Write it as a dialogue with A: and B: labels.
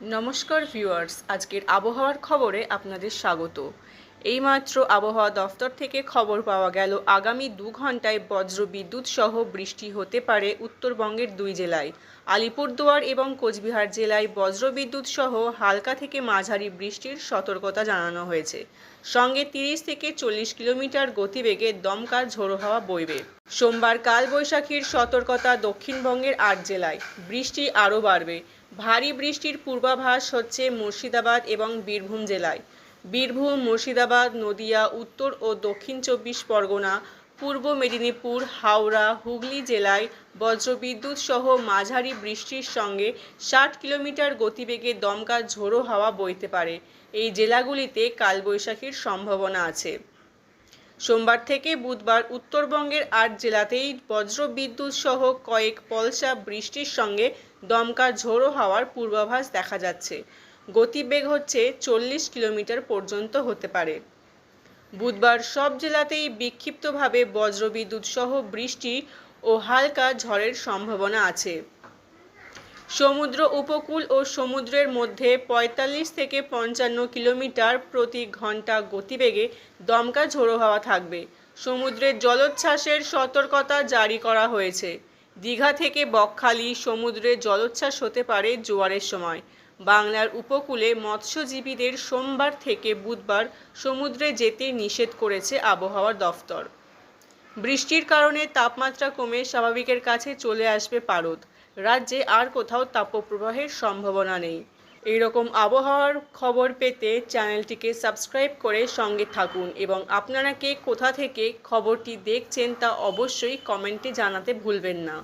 A: নমস্কার ভিউয়ার্স, আজকের আবহাওয়ার খবরে আপনাদের স্বাগত। এইমাত্র আবহাওয়া দফতর থেকে খবর পাওয়া গেল, আগামী দু ঘন্টায় বজ্র বিদ্যুৎ সহ বৃষ্টি হতে পারে উত্তরবঙ্গের দুই জেলায়। আলিপুরদুয়ার এবং কোচবিহার জেলায় বজ্র বিদ্যুৎ সহ হালকা থেকে মাঝারি বৃষ্টির সতর্কতা জানানো হয়েছে। সঙ্গে তিরিশ থেকে চল্লিশ কিলোমিটার গতিবেগে দমকা ঝোড়ো হাওয়া বইবে। সোমবার কালবৈশাখীর সতর্কতা দক্ষিণবঙ্গের আট জেলায়। বৃষ্টি আরও বাড়বে। ভারী বৃষ্টির পূর্বাভাস হচ্ছে মুর্শিদাবাদ এবং বীরভূম জেলায়। বীরভূম, মুর্শিদাবাদ, নদিয়া, উত্তর ও দক্ষিণ চব্বিশ পরগনা, পূর্ব মেদিনীপুর, হাওড়া, হুগলি জেলায় বজ্রবিদ্যুৎ সহ মাঝারি বৃষ্টির সঙ্গে ষাট কিলোমিটার গতিবেগে দমকা ঝোড়ো হাওয়া বইতে পারে। এই জেলাগুলিতে কালবৈশাখীর সম্ভাবনা আছে। সোমবার থেকে বুধবার উত্তরবঙ্গের আট জেলাতেই বজ্রবিদ্যুৎ সহ কয়েক পলসা বৃষ্টির সঙ্গে দমকা ঝোড়ো হাওয়ার পূর্বাভাস দেখা যাচ্ছে। গতিবেগ হচ্ছে চল্লিশ কিলোমিটার পর্যন্ত হতে পারে। বুধবার সব জেলাতেই বিক্ষিপ্তভাবে বজ্রবিদ্যুৎ সহ বৃষ্টি ও হালকা ঝড়ের সম্ভাবনা আছে। সমুদ্র উপকূল ও সমুদ্রের মধ্যে পঁয়তাল্লিশ থেকে পঞ্চান্ন কিলোমিটার প্রতি ঘণ্টা গতিবেগে দমকা ঝোড়ো হাওয়া থাকবে। সমুদ্রের জলোচ্ছ্বাসের সতর্কতা জারি করা হয়েছে। দীঘা থেকে বকখালি সমুদ্রে জলোচ্ছ্বাস হতে পারে জোয়ারের সময়। বাংলার উপকূলে মৎস্যজীবীদের সোমবার থেকে বুধবার সমুদ্রে যেতে নিষেধ করেছে আবহাওয়ার দফতর। বৃষ্টির কারণে তাপমাত্রা কমে স্বাভাবিকের কাছে চলে আসবে পারদ। রাজ্যে আর কোথাও তাপপ্রবাহের সম্ভাবনা নেই। এইরকম আবহাওয়ার খবর পেতে চ্যানেলটিকে সাবস্ক্রাইব করে সঙ্গে থাকুন এবং আপনারা কে কোথা থেকে খবরটি দেখছেন তা অবশ্যই কমেন্টে জানাতে ভুলবেন না।